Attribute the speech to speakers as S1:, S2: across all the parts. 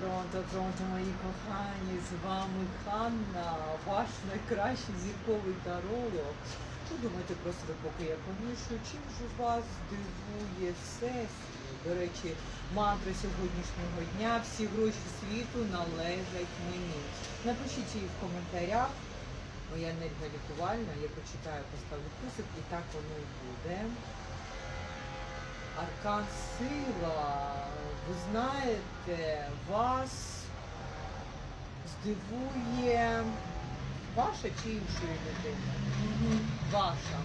S1: Пронто, пронто, мої кохані, з вами Ханна, ваш найкращий зірковий таролог. Що думаєте про себе, поки я помішую? Чим ж вас здивує всесвіт? До речі, мантра сьогоднішнього дня всі гроші світу належать мені. Напишіть її в коментарях. Моя енергія лікувальна, я почитаю, поставлю плюсик і так воно і буде. Аркан сила. Ви знаєте, вас здивує ваша чи іншої людини? Ваша.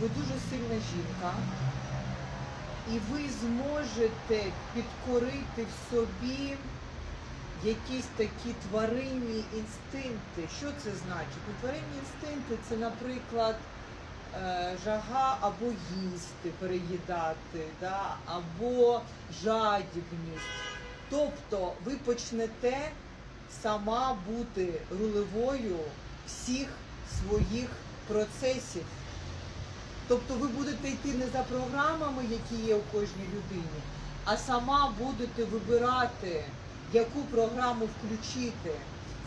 S1: Ви дуже сильна жінка. І ви зможете підкорити в собі якісь такі тваринні інстинкти. Що це значить? Ну, тваринні інстинкти це, наприклад, жага або їсти, переїдати, да? або жадібність. Тобто ви почнете сама бути рулевою всіх своїх процесів. Тобто ви будете йти не за програмами, які є у кожній людині, а сама будете вибирати, яку програму включити.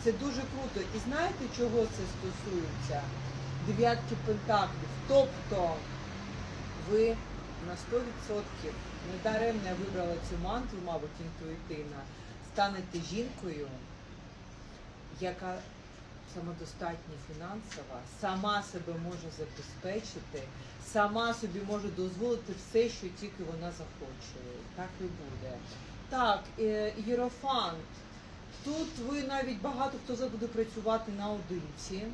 S1: Це дуже круто. І знаєте, чого це стосується? Дев'ятки пентаклів. Тобто ви на 100% не даремно я вибрала цю мантру, мабуть, інтуїтивно, станете жінкою, яка самодостатня фінансова, сама себе може забезпечити, сама собі може дозволити все, що тільки вона захоче. Так і буде. Так, е, Єрофант. Тут ви навіть багато хто буде працювати наодинці.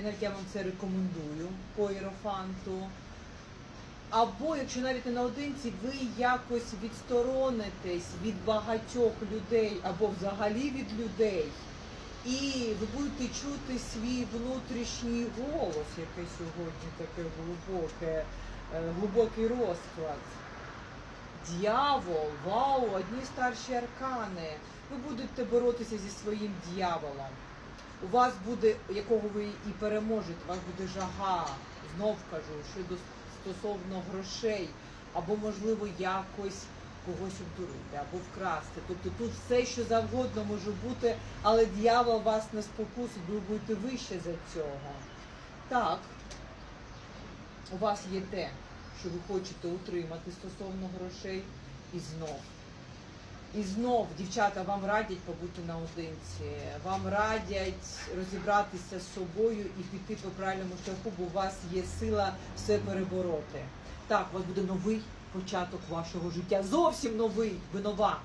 S1: І навіть я вам це рекомендую по Єрофанту. Або, якщо навіть не наодинці, ви якось відсторонитесь від багатьох людей або взагалі від людей. І ви будете чути свій внутрішній голос, який сьогодні таке глибоке, е, глибокий розклад. Д'явол, вау, одні старші аркани. Ви будете боротися зі своїм дьяволом. У вас буде, якого ви і переможете, у вас буде жага, знов кажу, щодо стосовно грошей, або, можливо, якось когось обдурити, або вкрасти. Тобто тут все, що завгодно може бути, але дьявол вас не спокусить, ви будете вище за цього. Так, у вас є те, що ви хочете утримати стосовно грошей, і знов. І знов, дівчата, вам радять побути наодинці, вам радять розібратися з собою і піти по правильному шляху, бо у вас є сила все перебороти. Так, у вас буде новий початок вашого життя. Зовсім новий, ви нова.